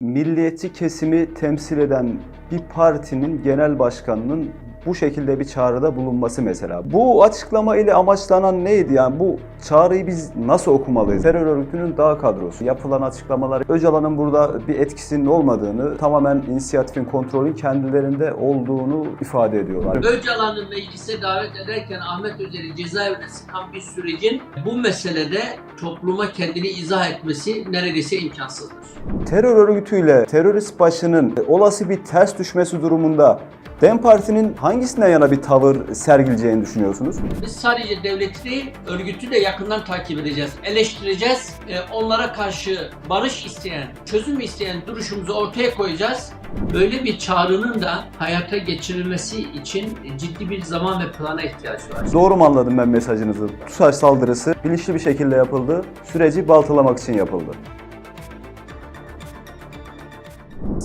milliyetçi kesimi temsil eden bir partinin genel başkanının bu şekilde bir çağrıda bulunması mesela. Bu açıklama ile amaçlanan neydi yani bu çağrıyı biz nasıl okumalıyız? Terör örgütünün dağ kadrosu. Yapılan açıklamalar Öcalan'ın burada bir etkisinin olmadığını, tamamen inisiyatifin, kontrolün kendilerinde olduğunu ifade ediyorlar. Öcalan'ı meclise davet ederken Ahmet Özel'i cezaevine sıkan bir sürecin bu meselede topluma kendini izah etmesi neredeyse imkansızdır. Terör örgütüyle terörist başının olası bir ters düşmesi durumunda DEM Parti'nin hangisinden yana bir tavır sergileyeceğini düşünüyorsunuz? Biz sadece devleti değil, örgütü de yakından takip edeceğiz, eleştireceğiz. Ee, onlara karşı barış isteyen, çözüm isteyen duruşumuzu ortaya koyacağız. Böyle bir çağrının da hayata geçirilmesi için ciddi bir zaman ve plana ihtiyaç var. Doğru mu anladım ben mesajınızı? TUSAŞ saldırısı bilinçli bir şekilde yapıldı, süreci baltalamak için yapıldı.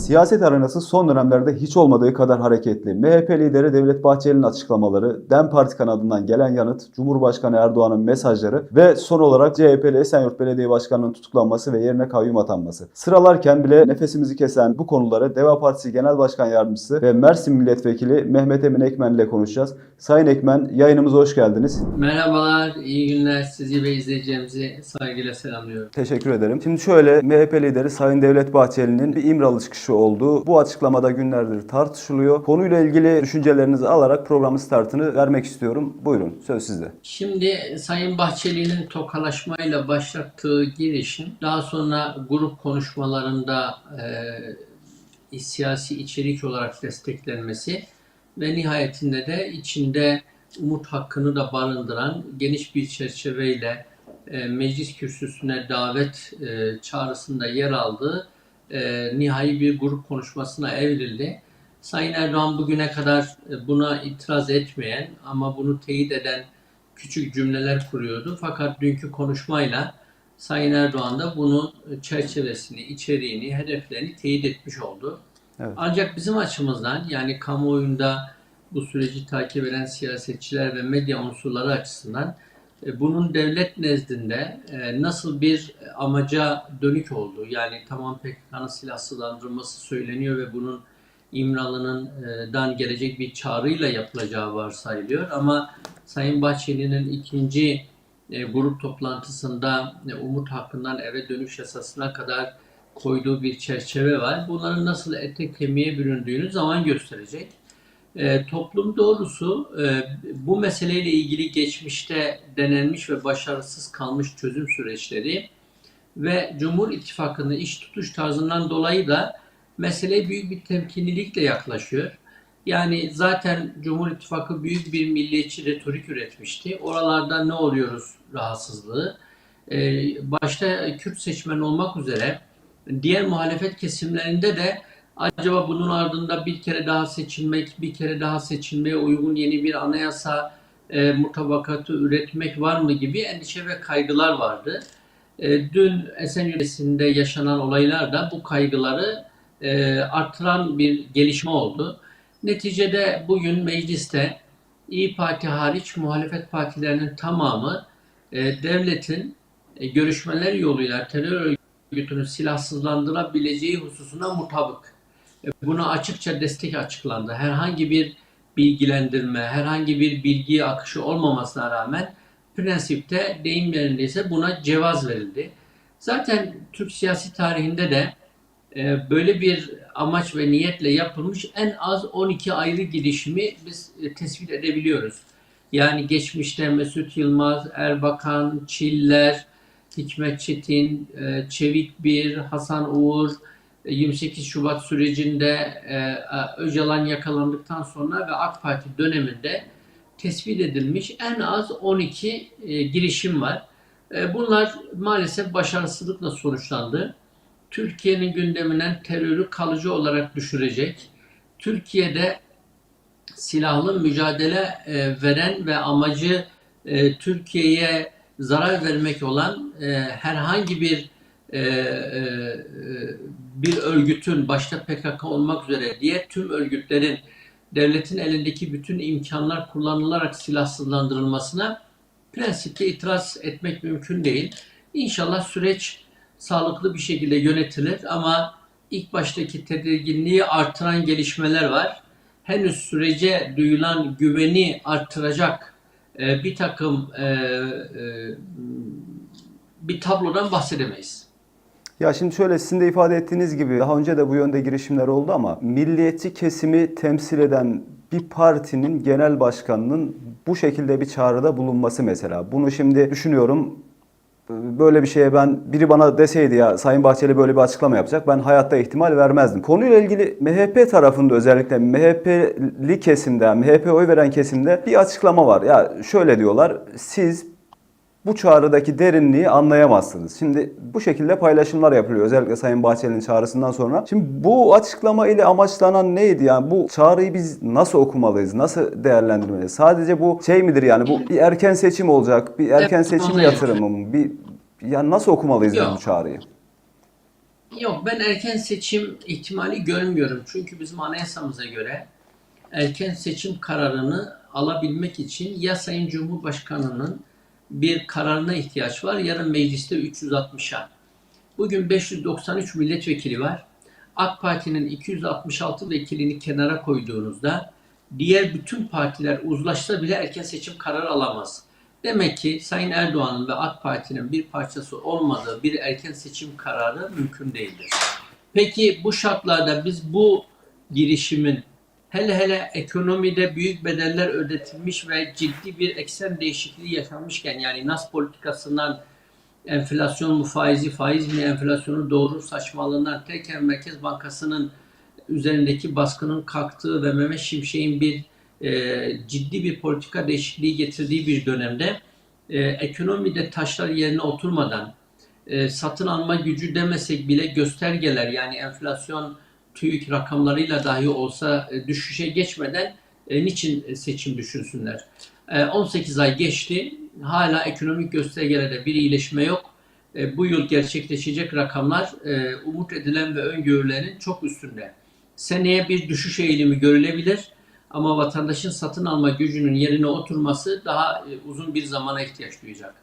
Siyaset arenası son dönemlerde hiç olmadığı kadar hareketli. MHP lideri Devlet Bahçeli'nin açıklamaları, DEM Parti kanadından gelen yanıt, Cumhurbaşkanı Erdoğan'ın mesajları ve son olarak CHP'li Esenyurt Belediye Başkanı'nın tutuklanması ve yerine kayyum atanması. Sıralarken bile nefesimizi kesen bu konuları Deva Partisi Genel Başkan Yardımcısı ve Mersin Milletvekili Mehmet Emin Ekmen ile konuşacağız. Sayın Ekmen yayınımıza hoş geldiniz. Merhabalar, iyi günler. Sizi ve izleyicilerimizi saygıyla selamlıyorum. Teşekkür ederim. Şimdi şöyle MHP lideri Sayın Devlet Bahçeli'nin bir İmralı çıkışı oldu. Bu açıklamada günlerdir tartışılıyor. Konuyla ilgili düşüncelerinizi alarak programın startını vermek istiyorum. Buyurun söz sizde. Şimdi Sayın Bahçeli'nin tokalaşmayla başlattığı girişim daha sonra grup konuşmalarında e, siyasi içerik olarak desteklenmesi ve nihayetinde de içinde umut hakkını da barındıran geniş bir çerçeveyle e, meclis kürsüsüne davet e, çağrısında yer aldığı e, nihai bir grup konuşmasına evrildi. Sayın Erdoğan bugüne kadar e, buna itiraz etmeyen ama bunu teyit eden küçük cümleler kuruyordu. Fakat dünkü konuşmayla Sayın Erdoğan da bunun çerçevesini, içeriğini, hedeflerini teyit etmiş oldu. Evet. Ancak bizim açımızdan yani kamuoyunda bu süreci takip eden siyasetçiler ve medya unsurları açısından bunun devlet nezdinde e, nasıl bir amaca dönük olduğu yani tamam PKK'nın silahsızlandırılması söyleniyor ve bunun İmralı'nın e, dan gelecek bir çağrıyla yapılacağı varsayılıyor ama Sayın Bahçeli'nin ikinci e, grup toplantısında e, umut hakkından eve dönüş yasasına kadar koyduğu bir çerçeve var. Bunların nasıl ete kemiğe büründüğünü zaman gösterecek. E, toplum doğrusu e, bu meseleyle ilgili geçmişte denenmiş ve başarısız kalmış çözüm süreçleri ve Cumhur İttifakı'nın iş tutuş tarzından dolayı da meseleye büyük bir temkinlilikle yaklaşıyor. Yani zaten Cumhur İttifakı büyük bir milliyetçi retorik üretmişti. Oralarda ne oluyoruz rahatsızlığı. Ee, başta Kürt seçmen olmak üzere diğer muhalefet kesimlerinde de acaba bunun ardında bir kere daha seçilmek, bir kere daha seçilmeye uygun yeni bir anayasa e, mutabakatı üretmek var mı gibi endişe ve kaygılar vardı. E, dün Esenyurt'sinde yaşanan olaylar da bu kaygıları e, artıran bir gelişme oldu. Neticede bugün mecliste İyi Parti hariç muhalefet partilerinin tamamı e, devletin e, görüşmeler yoluyla terör örgütünü silahsızlandırabileceği hususuna mutabık. E, buna açıkça destek açıklandı. Herhangi bir bilgilendirme, herhangi bir bilgi akışı olmamasına rağmen prensipte deyim yerindeyse buna cevaz verildi. Zaten Türk siyasi tarihinde de e, böyle bir amaç ve niyetle yapılmış en az 12 ayrı girişimi biz e, tespit edebiliyoruz. Yani geçmişte Mesut Yılmaz, Erbakan, Çiller, Hikmet Çetin, e, Çevik Bir, Hasan Uğur, 28 Şubat sürecinde e, Öcalan yakalandıktan sonra ve AK Parti döneminde tespit edilmiş en az 12 e, girişim var. E, bunlar maalesef başarısızlıkla sonuçlandı. Türkiye'nin gündeminden terörü kalıcı olarak düşürecek. Türkiye'de silahlı mücadele veren ve amacı Türkiye'ye zarar vermek olan herhangi bir e, e, bir örgütün başta PKK olmak üzere diğer tüm örgütlerin devletin elindeki bütün imkanlar kullanılarak silahsızlandırılmasına prensipte itiraz etmek mümkün değil. İnşallah süreç sağlıklı bir şekilde yönetilir ama ilk baştaki tedirginliği artıran gelişmeler var. Henüz sürece duyulan güveni artıracak e, bir takım e, bir tablodan bahsedemeyiz. Ya şimdi şöyle sizin de ifade ettiğiniz gibi daha önce de bu yönde girişimler oldu ama milliyetçi kesimi temsil eden bir partinin genel başkanının bu şekilde bir çağrıda bulunması mesela. Bunu şimdi düşünüyorum böyle bir şeye ben biri bana deseydi ya Sayın Bahçeli böyle bir açıklama yapacak ben hayatta ihtimal vermezdim. Konuyla ilgili MHP tarafında özellikle MHP'li kesimde, MHP oy veren kesimde bir açıklama var. Ya şöyle diyorlar siz bu çağrıdaki derinliği anlayamazsınız. Şimdi bu şekilde paylaşımlar yapılıyor özellikle Sayın Bahçeli'nin çağrısından sonra. Şimdi bu açıklama ile amaçlanan neydi yani bu çağrıyı biz nasıl okumalıyız, nasıl değerlendirmeliyiz? Sadece bu şey midir yani bu bir erken seçim olacak, bir erken seçim yatırımı mı? Bir yani nasıl okumalıyız Yok. bu çağrıyı? Yok ben erken seçim ihtimali görmüyorum. Çünkü bizim anayasamıza göre erken seçim kararını alabilmek için ya Sayın Cumhurbaşkanı'nın bir kararına ihtiyaç var ya da mecliste 360'a. Bugün 593 milletvekili var. AK Parti'nin 266 vekilini kenara koyduğunuzda diğer bütün partiler uzlaşsa bile erken seçim kararı alamaz. Demek ki Sayın Erdoğan'ın ve AK Parti'nin bir parçası olmadığı bir erken seçim kararı mümkün değildir. Peki bu şartlarda biz bu girişimin hele hele ekonomide büyük bedeller ödetilmiş ve ciddi bir eksen değişikliği yaşanmışken yani nas politikasından enflasyon mu faizi, faiz mi enflasyonu doğru saçmalığından Tekel Merkez Bankası'nın üzerindeki baskının kalktığı ve Mehmet Şimşek'in bir e, ciddi bir politika değişikliği getirdiği bir dönemde e, ekonomide taşlar yerine oturmadan e, satın alma gücü demesek bile göstergeler yani enflasyon TÜİK rakamlarıyla dahi olsa e, düşüşe geçmeden e, niçin seçim düşünsünler? E, 18 ay geçti. Hala ekonomik göstergelerde bir iyileşme yok. E, bu yıl gerçekleşecek rakamlar e, umut edilen ve öngörülenin çok üstünde. Seneye bir düşüş eğilimi görülebilir ama vatandaşın satın alma gücünün yerine oturması daha e, uzun bir zamana ihtiyaç duyacak.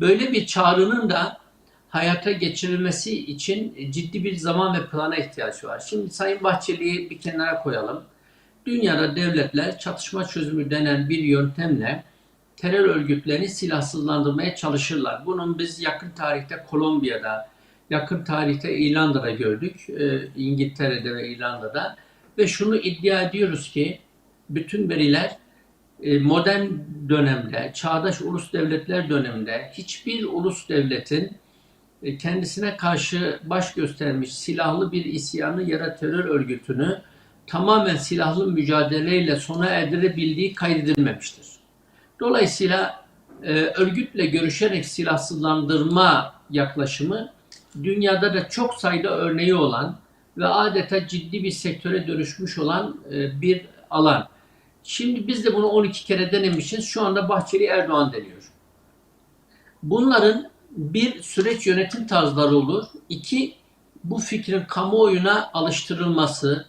Böyle bir çağrının da hayata geçirilmesi için ciddi bir zaman ve plana ihtiyaç var. Şimdi Sayın Bahçeli'yi bir kenara koyalım. Dünyada devletler çatışma çözümü denen bir yöntemle terör örgütlerini silahsızlandırmaya çalışırlar. Bunun biz yakın tarihte Kolombiya'da, yakın tarihte İrlanda'da gördük. e, İngiltere'de ve İrlanda'da. Ve şunu iddia ediyoruz ki bütün veriler e, modern dönemde, çağdaş ulus devletler döneminde hiçbir ulus devletin e, kendisine karşı baş göstermiş silahlı bir isyanı ya da terör örgütünü tamamen silahlı mücadeleyle sona erdirebildiği kaydedilmemiştir. Dolayısıyla e, örgütle görüşerek silahsızlandırma yaklaşımı dünyada da çok sayıda örneği olan ve adeta ciddi bir sektöre dönüşmüş olan e, bir alan. Şimdi biz de bunu 12 kere denemişiz. Şu anda Bahçeli Erdoğan deniyor. Bunların bir süreç yönetim tarzları olur. İki, bu fikrin kamuoyuna alıştırılması,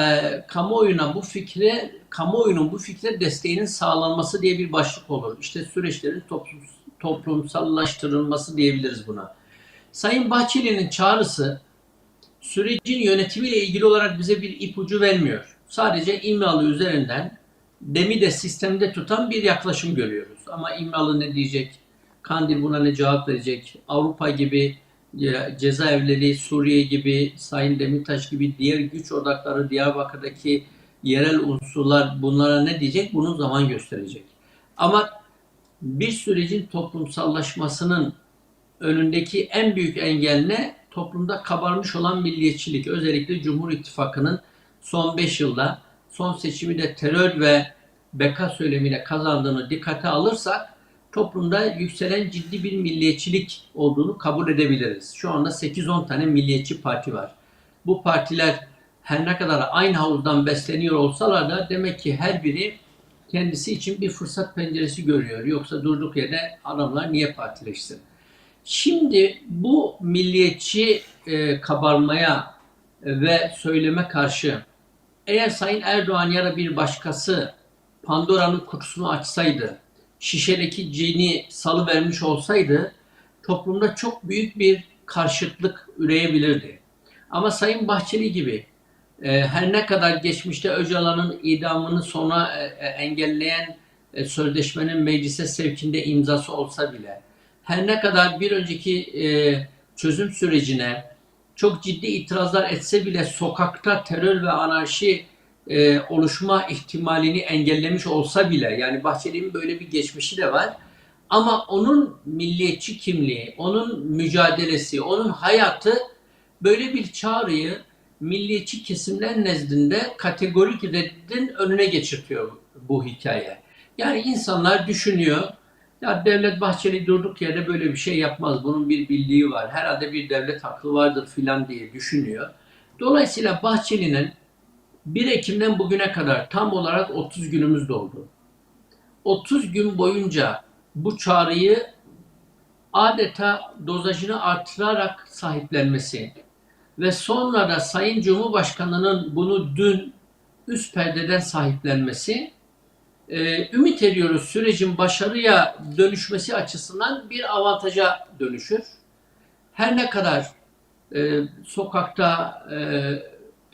e, kamuoyuna bu fikre, kamuoyunun bu fikre desteğinin sağlanması diye bir başlık olur. İşte süreçlerin toplum, toplumsallaştırılması diyebiliriz buna. Sayın Bahçeli'nin çağrısı sürecin yönetimiyle ilgili olarak bize bir ipucu vermiyor. Sadece İmralı üzerinden demi de sistemde tutan bir yaklaşım görüyoruz. Ama İmralı ne diyecek? Kandil buna ne cevap verecek? Avrupa gibi ya, cezaevleri, Suriye gibi, Sayın Demirtaş gibi diğer güç odakları Diyarbakır'daki yerel unsurlar bunlara ne diyecek? Bunu zaman gösterecek. Ama bir sürecin toplumsallaşmasının önündeki en büyük engel ne? Toplumda kabarmış olan milliyetçilik. Özellikle Cumhur İttifakı'nın son 5 yılda son seçimi de terör ve beka söylemiyle kazandığını dikkate alırsak toplumda yükselen ciddi bir milliyetçilik olduğunu kabul edebiliriz. Şu anda 8-10 tane milliyetçi parti var. Bu partiler her ne kadar aynı havuzdan besleniyor olsalar da demek ki her biri kendisi için bir fırsat penceresi görüyor. Yoksa durduk yerde adamlar niye partileşsin? Şimdi bu milliyetçi e, kabarmaya ve söyleme karşı eğer Sayın Erdoğan ya da bir başkası Pandora'nın kutusunu açsaydı, şişedeki cini salı vermiş olsaydı toplumda çok büyük bir karşıtlık üreyebilirdi. Ama Sayın Bahçeli gibi e, her ne kadar geçmişte Öcalan'ın idamını sona e, e, engelleyen e, sözleşmenin meclise sevkinde imzası olsa bile her ne kadar bir önceki e, çözüm sürecine çok ciddi itirazlar etse bile sokakta terör ve anarşi e, oluşma ihtimalini engellemiş olsa bile yani Bahçeli'nin böyle bir geçmişi de var. Ama onun milliyetçi kimliği, onun mücadelesi, onun hayatı böyle bir çağrıyı milliyetçi kesimler nezdinde kategorik reddin önüne geçirtiyor bu hikaye. Yani insanlar düşünüyor, ya Devlet Bahçeli durduk yerde böyle bir şey yapmaz. Bunun bir bildiği var. Herhalde bir devlet aklı vardır filan diye düşünüyor. Dolayısıyla Bahçeli'nin 1 Ekim'den bugüne kadar tam olarak 30 günümüz doldu. 30 gün boyunca bu çağrıyı adeta dozajını artırarak sahiplenmesi ve sonra da Sayın Cumhurbaşkanı'nın bunu dün üst perdeden sahiplenmesi e, ümit ediyoruz sürecin başarıya dönüşmesi açısından bir avantaja dönüşür. Her ne kadar e, sokakta, e,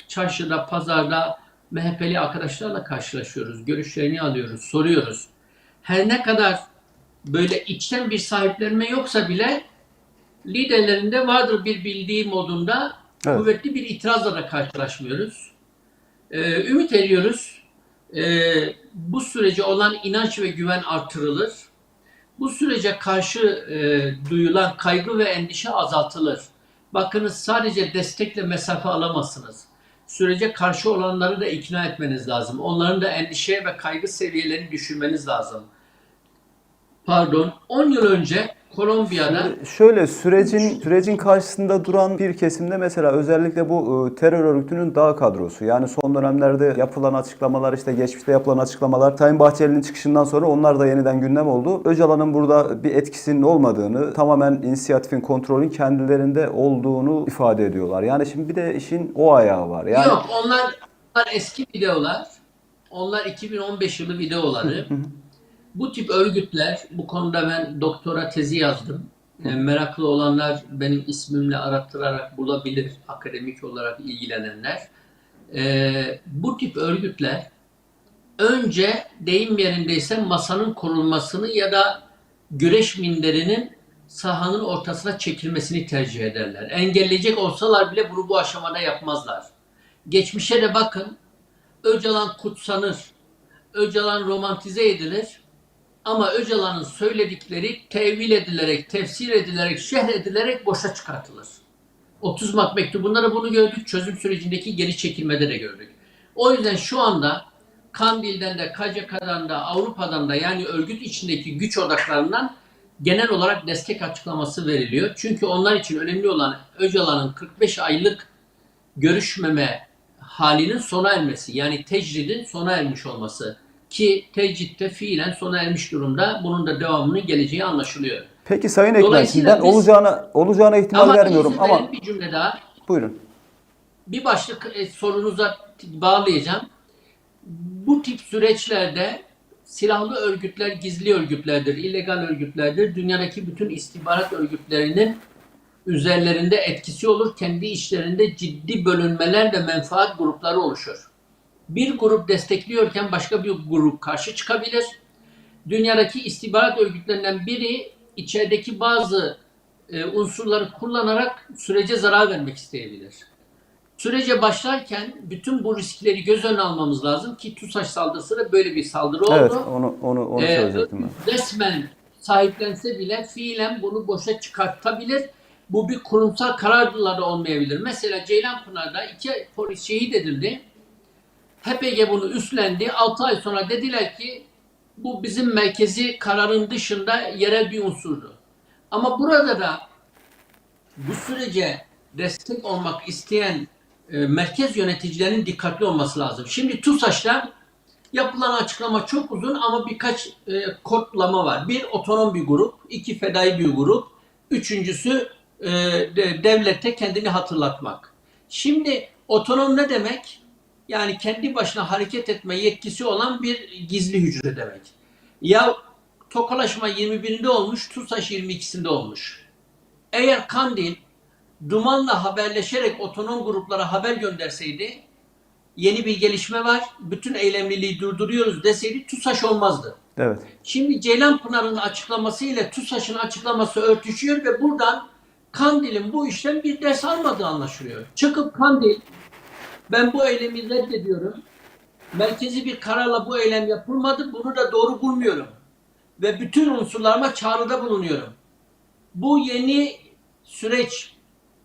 çarşıda, pazarda MHP'li arkadaşlarla karşılaşıyoruz, görüşlerini alıyoruz, soruyoruz. Her ne kadar böyle içten bir sahiplenme yoksa bile liderlerinde vardır bir bildiği modunda Evet. kuvvetli bir itirazla da karşılaşmıyoruz. Ee, ümit ediyoruz e, bu sürece olan inanç ve güven artırılır. Bu sürece karşı e, duyulan kaygı ve endişe azaltılır. Bakınız sadece destekle mesafe alamazsınız. Sürece karşı olanları da ikna etmeniz lazım. Onların da endişe ve kaygı seviyelerini düşürmeniz lazım. Pardon, 10 yıl önce Kolombiya'da Şimdi Şöyle sürecin sürecin karşısında duran bir kesimde mesela özellikle bu e, terör örgütünün dağ kadrosu. Yani son dönemlerde yapılan açıklamalar işte geçmişte yapılan açıklamalar Sayın Bahçeli'nin çıkışından sonra onlar da yeniden gündem oldu. Öcalan'ın burada bir etkisinin olmadığını, tamamen inisiyatifin, kontrolün kendilerinde olduğunu ifade ediyorlar. Yani şimdi bir de işin o ayağı var. Yani Yok onlar, onlar eski videolar. Onlar 2015 yılı videoları. Bu tip örgütler, bu konuda ben doktora tezi yazdım. E, meraklı olanlar benim ismimle arattırarak bulabilir akademik olarak ilgilenenler. E, bu tip örgütler önce deyim yerindeyse masanın kurulmasını ya da güreş minderinin sahanın ortasına çekilmesini tercih ederler. Engelleyecek olsalar bile bunu bu aşamada yapmazlar. Geçmişe de bakın. Öcalan kutsanır. Öcalan romantize edilir. Ama Öcalan'ın söyledikleri tevil edilerek, tefsir edilerek, şerh edilerek boşa çıkartılır. 30 Mart mektubunda da bunu gördük. Çözüm sürecindeki geri çekilmede de gördük. O yüzden şu anda Kandil'den de, KCK'dan da, Avrupa'dan da yani örgüt içindeki güç odaklarından genel olarak destek açıklaması veriliyor. Çünkü onlar için önemli olan Öcalan'ın 45 aylık görüşmeme halinin sona ermesi. Yani tecridin sona ermiş olması. Ki tecritte fiilen sona ermiş durumda. Bunun da devamının geleceği anlaşılıyor. peki Sayın Ekmen ben olacağına olacağına ihtimal Ama vermiyorum ama bir cümle daha. buyurun. Bir başlık e, sorunuza bağlayacağım. Bu tip süreçlerde silahlı örgütler gizli örgütlerdir, illegal örgütlerdir. Dünyadaki bütün istihbarat örgütlerinin üzerlerinde etkisi olur. Kendi işlerinde ciddi bölünmeler ve menfaat grupları oluşur. Bir grup destekliyorken başka bir grup karşı çıkabilir. Dünyadaki istihbarat örgütlerinden biri içerideki bazı e, unsurları kullanarak sürece zarar vermek isteyebilir. Sürece başlarken bütün bu riskleri göz önüne almamız lazım ki TUSAŞ saldırısı da böyle bir saldırı oldu. Evet onu onu onu Ee, söyleyecektim ben. resmen sahiplense bile fiilen bunu boşa çıkartabilir. Bu bir kurumsal kararla da olmayabilir. Mesela Ceylanpınar'da iki polis şehit edildi. HPG bunu üstlendi. 6 ay sonra dediler ki bu bizim merkezi kararın dışında yerel bir unsurdu. Ama burada da bu sürece destek olmak isteyen e, merkez yöneticilerinin dikkatli olması lazım. Şimdi TUSAŞ'ta yapılan açıklama çok uzun ama birkaç e, kodlama var. Bir otonom bir grup, iki fedai bir grup, üçüncüsü e, de- devlete kendini hatırlatmak. Şimdi otonom ne demek? Yani kendi başına hareket etme yetkisi olan bir gizli hücre demek. Ya tokalaşma 21'inde olmuş, TUSAŞ 22'sinde olmuş. Eğer Kandil Duman'la haberleşerek otonom gruplara haber gönderseydi yeni bir gelişme var. Bütün eylemliliği durduruyoruz deseydi TUSAŞ olmazdı. Evet. Şimdi Ceylanpınar'ın açıklaması ile TUSAŞ'ın açıklaması örtüşüyor ve buradan Kandil'in bu işten bir ders almadığı anlaşılıyor. Çıkıp Kandil ben bu eylemi reddediyorum. Merkezi bir kararla bu eylem yapılmadı. Bunu da doğru bulmuyorum. Ve bütün unsurlarıma çağrıda bulunuyorum. Bu yeni süreç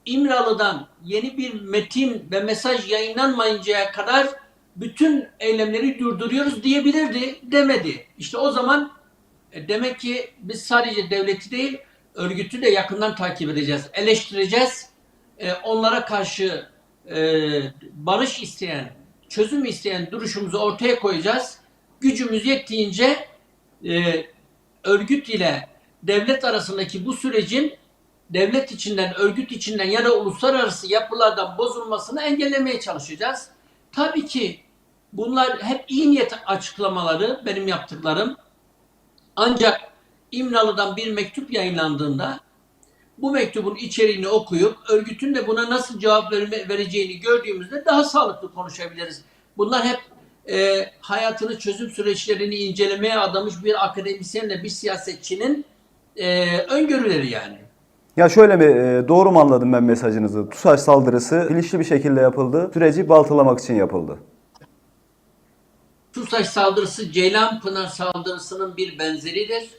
İmralı'dan yeni bir metin ve mesaj yayınlanmayıncaya kadar bütün eylemleri durduruyoruz diyebilirdi, demedi. İşte o zaman e, demek ki biz sadece devleti değil, örgütü de yakından takip edeceğiz, eleştireceğiz. E, onlara karşı e, barış isteyen, çözüm isteyen duruşumuzu ortaya koyacağız. Gücümüz yettiğince e, örgüt ile devlet arasındaki bu sürecin devlet içinden, örgüt içinden ya da uluslararası yapılardan bozulmasını engellemeye çalışacağız. Tabii ki bunlar hep iyi niyet açıklamaları, benim yaptıklarım. Ancak İmralı'dan bir mektup yayınlandığında bu mektubun içeriğini okuyup örgütün de buna nasıl cevap verme, vereceğini gördüğümüzde daha sağlıklı konuşabiliriz. Bunlar hep e, hayatını çözüm süreçlerini incelemeye adamış bir akademisyenle bir siyasetçinin e, öngörüleri yani. Ya şöyle mi, e, doğru mu anladım ben mesajınızı? TUSAŞ saldırısı bilinçli bir şekilde yapıldı. Süreci baltalamak için yapıldı. TUSAŞ saldırısı Ceylanpınar saldırısının bir benzeridir.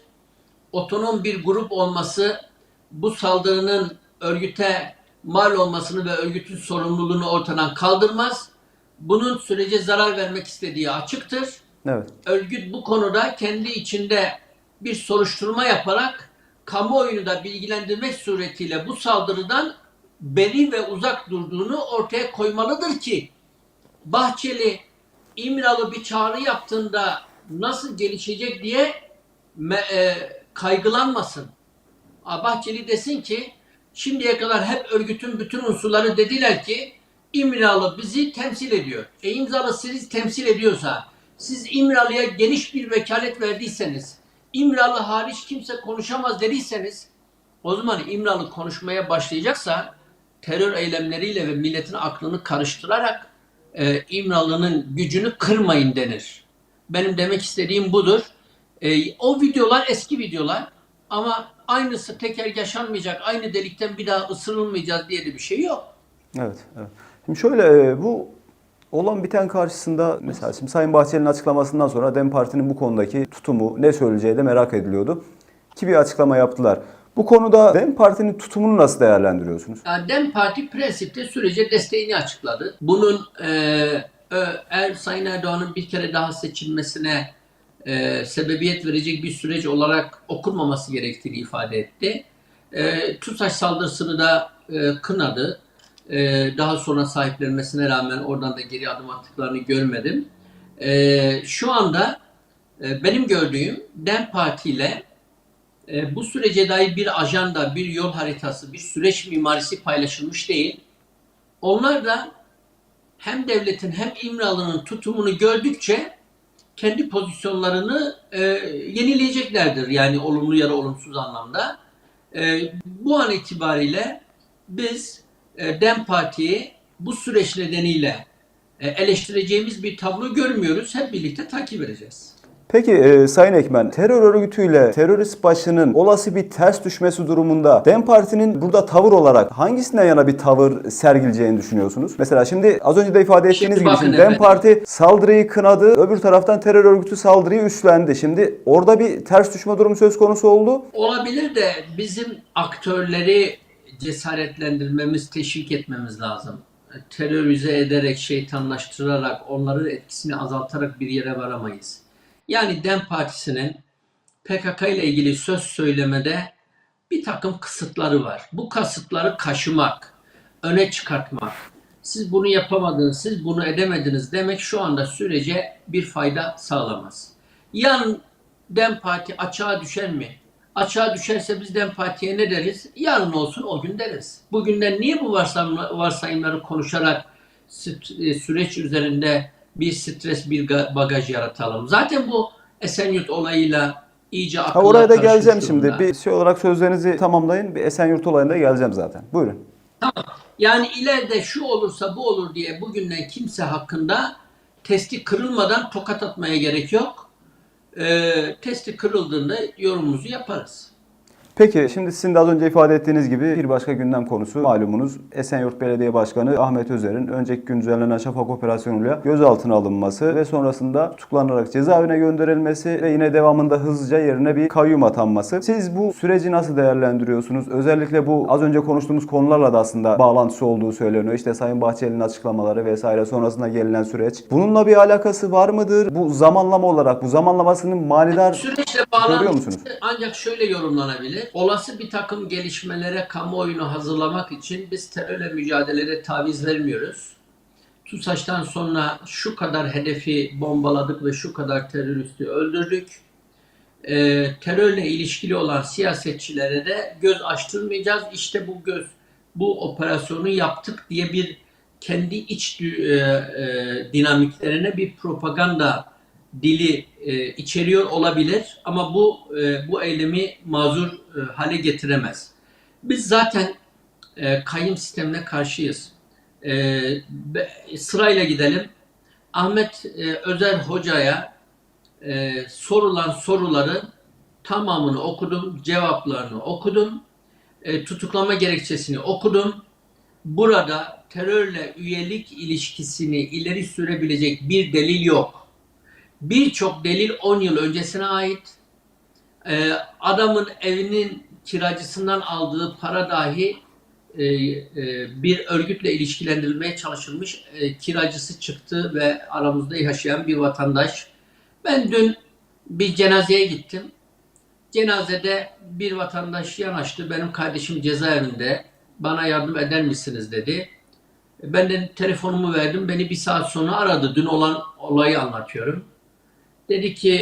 Otonom bir grup olması bu saldırının örgüte mal olmasını ve örgütün sorumluluğunu ortadan kaldırmaz. Bunun sürece zarar vermek istediği açıktır. Evet. Örgüt bu konuda kendi içinde bir soruşturma yaparak kamuoyunu da bilgilendirmek suretiyle bu saldırıdan beri ve uzak durduğunu ortaya koymalıdır ki Bahçeli İmralı bir çağrı yaptığında nasıl gelişecek diye e, kaygılanmasın. Bahçeli desin ki şimdiye kadar hep örgütün bütün unsurları dediler ki İmralı bizi temsil ediyor. E İmralı sizi temsil ediyorsa siz İmralı'ya geniş bir vekalet verdiyseniz İmralı hariç kimse konuşamaz dediyseniz o zaman İmralı konuşmaya başlayacaksa terör eylemleriyle ve milletin aklını karıştırarak e, İmralı'nın gücünü kırmayın denir. Benim demek istediğim budur. E, o videolar eski videolar ama aynısı teker yaşanmayacak, aynı delikten bir daha ısırılmayacağız diye de bir şey yok. Evet, evet. Şimdi şöyle e, bu olan biten karşısında mesela şimdi Sayın Bahçeli'nin açıklamasından sonra DEM Parti'nin bu konudaki tutumu ne söyleyeceği de merak ediliyordu. Ki bir açıklama yaptılar. Bu konuda DEM Parti'nin tutumunu nasıl değerlendiriyorsunuz? Yani DEM Parti prensipte sürece desteğini açıkladı. Bunun e, ö- eğer Sayın Erdoğan'ın bir kere daha seçilmesine e, sebebiyet verecek bir süreç olarak okunmaması gerektiğini ifade etti. E, TUSAŞ saldırısını da e, kınadı. E, daha sonra sahiplenmesine rağmen oradan da geri adım attıklarını görmedim. E, şu anda e, benim gördüğüm DEM Parti ile e, bu sürece dair bir ajanda, bir yol haritası, bir süreç mimarisi paylaşılmış değil. Onlar da hem devletin hem İmralı'nın tutumunu gördükçe kendi pozisyonlarını e, yenileyeceklerdir. Yani olumlu ya da olumsuz anlamda. E, bu an itibariyle biz e, DEM Parti'yi bu süreç nedeniyle e, eleştireceğimiz bir tablo görmüyoruz. Hep birlikte takip edeceğiz. Peki e, Sayın Ekmen, terör örgütüyle terörist başının olası bir ters düşmesi durumunda DEM Parti'nin burada tavır olarak hangisinden yana bir tavır sergileceğini düşünüyorsunuz? Mesela şimdi az önce de ifade ettiğiniz Şimdi gibi şimdi DEM. Parti saldırıyı kınadı, öbür taraftan terör örgütü saldırıyı üstlendi. Şimdi orada bir ters düşme durumu söz konusu oldu. Olabilir de bizim aktörleri cesaretlendirmemiz, teşvik etmemiz lazım. Terörize ederek, şeytanlaştırarak, onların etkisini azaltarak bir yere varamayız. Yani DEM Partisi'nin PKK ile ilgili söz söylemede bir takım kısıtları var. Bu kısıtları kaşımak, öne çıkartmak, siz bunu yapamadınız, siz bunu edemediniz demek şu anda sürece bir fayda sağlamaz. Yarın DEM Parti açığa düşer mi? Açığa düşerse biz DEM Parti'ye ne deriz? Yarın olsun o gün deriz. Bugünden niye bu varsayımla- varsayımları konuşarak e, süreç üzerinde bir stres, bir ga- bagaj yaratalım? Zaten bu Esenyurt olayıyla iyice Ha, akıllar oraya da geleceğim durumda. şimdi. Bir şey olarak sözlerinizi tamamlayın. Bir Esenyurt olayına geleceğim zaten. Buyurun. Yani ileride şu olursa bu olur diye bugünden kimse hakkında testi kırılmadan tokat atmaya gerek yok. Ee, testi kırıldığında yorumumuzu yaparız. Peki şimdi sizin de az önce ifade ettiğiniz gibi bir başka gündem konusu malumunuz Esenyurt Belediye Başkanı Ahmet Özer'in önceki gün düzenlenen şafak operasyonuyla gözaltına alınması ve sonrasında tutuklanarak cezaevine gönderilmesi ve yine devamında hızlıca yerine bir kayyum atanması. Siz bu süreci nasıl değerlendiriyorsunuz? Özellikle bu az önce konuştuğumuz konularla da aslında bağlantısı olduğu söyleniyor. İşte Sayın Bahçeli'nin açıklamaları vesaire sonrasında gelinen süreç. Bununla bir alakası var mıdır? Bu zamanlama olarak bu zamanlamasının manidar Süreçle Görüyor musunuz? ancak şöyle yorumlanabilir. Olası bir takım gelişmelere kamuoyunu hazırlamak için biz terörle mücadelede taviz vermiyoruz. TUSAŞ'tan sonra şu kadar hedefi bombaladık ve şu kadar teröristi öldürdük. Ee, terörle ilişkili olan siyasetçilere de göz açtırmayacağız. İşte bu göz bu operasyonu yaptık diye bir kendi iç e, e, dinamiklerine bir propaganda dili e, içeriyor olabilir ama bu e, bu eylemi mazur e, hale getiremez. Biz zaten e, kayyum sistemine karşıyız. E, be- sırayla gidelim. Ahmet e, Özer Hoca'ya e, sorulan soruları tamamını okudum, cevaplarını okudum, e, tutuklama gerekçesini okudum. Burada terörle üyelik ilişkisini ileri sürebilecek bir delil yok. Birçok delil 10 yıl öncesine ait. Ee, adamın evinin kiracısından aldığı para dahi e, e, bir örgütle ilişkilendirilmeye çalışılmış. E, kiracısı çıktı ve aramızda yaşayan bir vatandaş. Ben dün bir cenazeye gittim. Cenazede bir vatandaş yanaştı. Benim kardeşim cezaevinde. Bana yardım eder misiniz dedi. Ben de telefonumu verdim. Beni bir saat sonra aradı. Dün olan olayı anlatıyorum. Dedi ki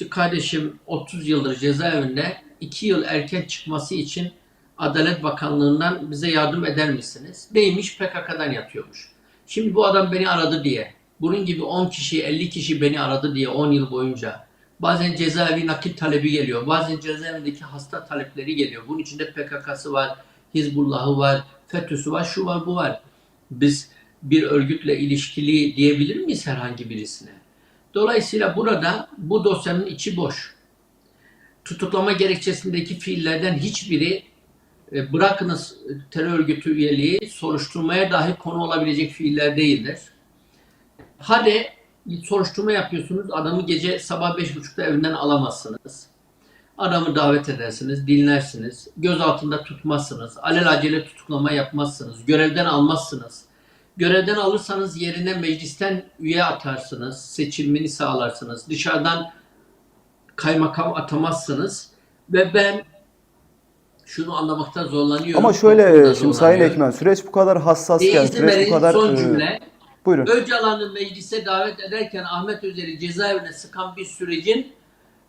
"E, kardeşim 30 yıldır cezaevinde 2 yıl erken çıkması için Adalet Bakanlığı'ndan bize yardım eder misiniz? Neymiş? PKK'dan yatıyormuş. Şimdi bu adam beni aradı diye. Bunun gibi 10 kişi 50 kişi beni aradı diye 10 yıl boyunca. Bazen cezaevi nakit talebi geliyor. Bazen cezaevindeki hasta talepleri geliyor. Bunun içinde PKK'sı var, Hizbullah'ı var, FETÖ'sü var, şu var, bu var. Biz bir örgütle ilişkili diyebilir miyiz herhangi birisine? Dolayısıyla burada bu dosyanın içi boş. Tutuklama gerekçesindeki fiillerden hiçbiri e, bırakınız terör örgütü üyeliği soruşturmaya dahi konu olabilecek fiiller değildir. Hadi soruşturma yapıyorsunuz, adamı gece sabah beş buçukta evinden alamazsınız. Adamı davet edersiniz, dinlersiniz, gözaltında tutmazsınız, alelacele tutuklama yapmazsınız, görevden almazsınız. Görevden alırsanız yerine meclisten üye atarsınız, seçilmeni sağlarsınız. Dışarıdan kaymakam atamazsınız. Ve ben şunu anlamakta zorlanıyorum. Ama şöyle şimdi Sayın. Ekmen süreç bu kadar hassasken, süreç bu kadar son e, cümle. buyurun. Öcalan'ı meclise davet ederken Ahmet Özer'i cezaevine sıkan bir sürecin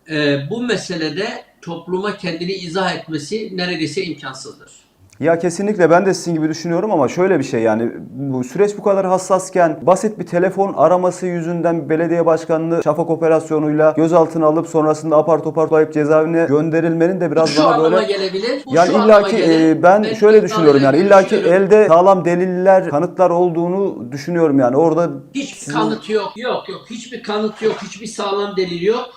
e, bu meselede topluma kendini izah etmesi neredeyse imkansızdır. Ya kesinlikle ben de sizin gibi düşünüyorum ama şöyle bir şey yani bu süreç bu kadar hassasken basit bir telefon araması yüzünden belediye başkanını şafak operasyonuyla gözaltına alıp sonrasında apar topar toplayıp cezaevine gönderilmenin de biraz şu anlama böyle gelebilir. Bu yani illaki e, ben şöyle iddialı düşünüyorum yani illaki elde sağlam deliller, kanıtlar olduğunu düşünüyorum yani orada Hiçbir sizin- kanıt yok. Yok yok. Hiçbir kanıt yok. Hiçbir sağlam delil yok.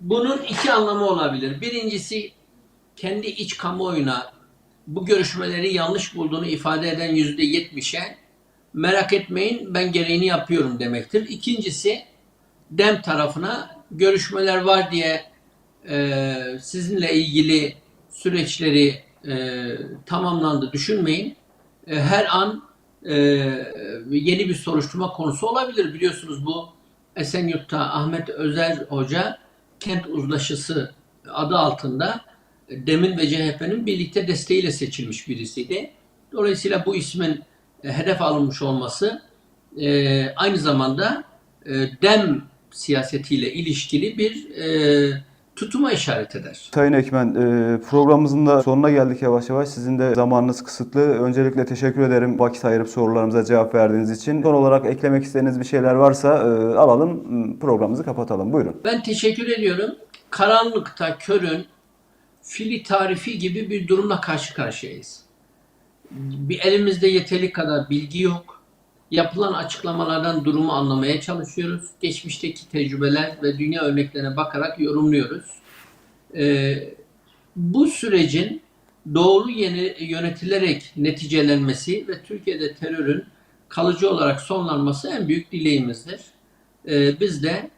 Bunun iki anlamı olabilir. Birincisi kendi iç kamuoyuna bu görüşmeleri yanlış bulduğunu ifade eden yüzde yetmişe merak etmeyin ben gereğini yapıyorum demektir. İkincisi dem tarafına görüşmeler var diye e, sizinle ilgili süreçleri e, tamamlandı düşünmeyin. E, her an e, yeni bir soruşturma konusu olabilir. Biliyorsunuz bu Esenyurt'ta Ahmet Özer Hoca kent uzlaşısı adı altında Dem'in ve CHP'nin birlikte desteğiyle seçilmiş birisiydi. Dolayısıyla bu ismin e, hedef alınmış olması e, aynı zamanda e, Dem siyasetiyle ilişkili bir e, tutuma işaret eder. Sayın Ekmen, programımızın da sonuna geldik yavaş yavaş. Sizin de zamanınız kısıtlı. Öncelikle teşekkür ederim vakit ayırıp sorularımıza cevap verdiğiniz için. Son olarak eklemek istediğiniz bir şeyler varsa alalım, programımızı kapatalım. Buyurun. Ben teşekkür ediyorum. Karanlıkta körün fili tarifi gibi bir durumla karşı karşıyayız. bir elimizde yeteri kadar bilgi yok. Yapılan açıklamalardan durumu anlamaya çalışıyoruz. Geçmişteki tecrübeler ve dünya örneklerine bakarak yorumluyoruz. Ee, bu sürecin doğru yeni, yönetilerek neticelenmesi ve Türkiye'de terörün kalıcı olarak sonlanması en büyük dileğimizdir. Ee, biz de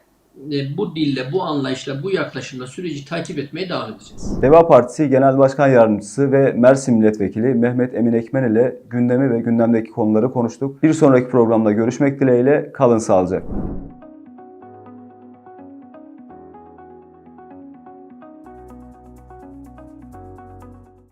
bu dille, bu anlayışla, bu yaklaşımla süreci takip etmeye devam edeceğiz. Deva Partisi Genel Başkan Yardımcısı ve Mersin Milletvekili Mehmet Emin Ekmen ile gündemi ve gündemdeki konuları konuştuk. Bir sonraki programda görüşmek dileğiyle kalın sağlıcakla.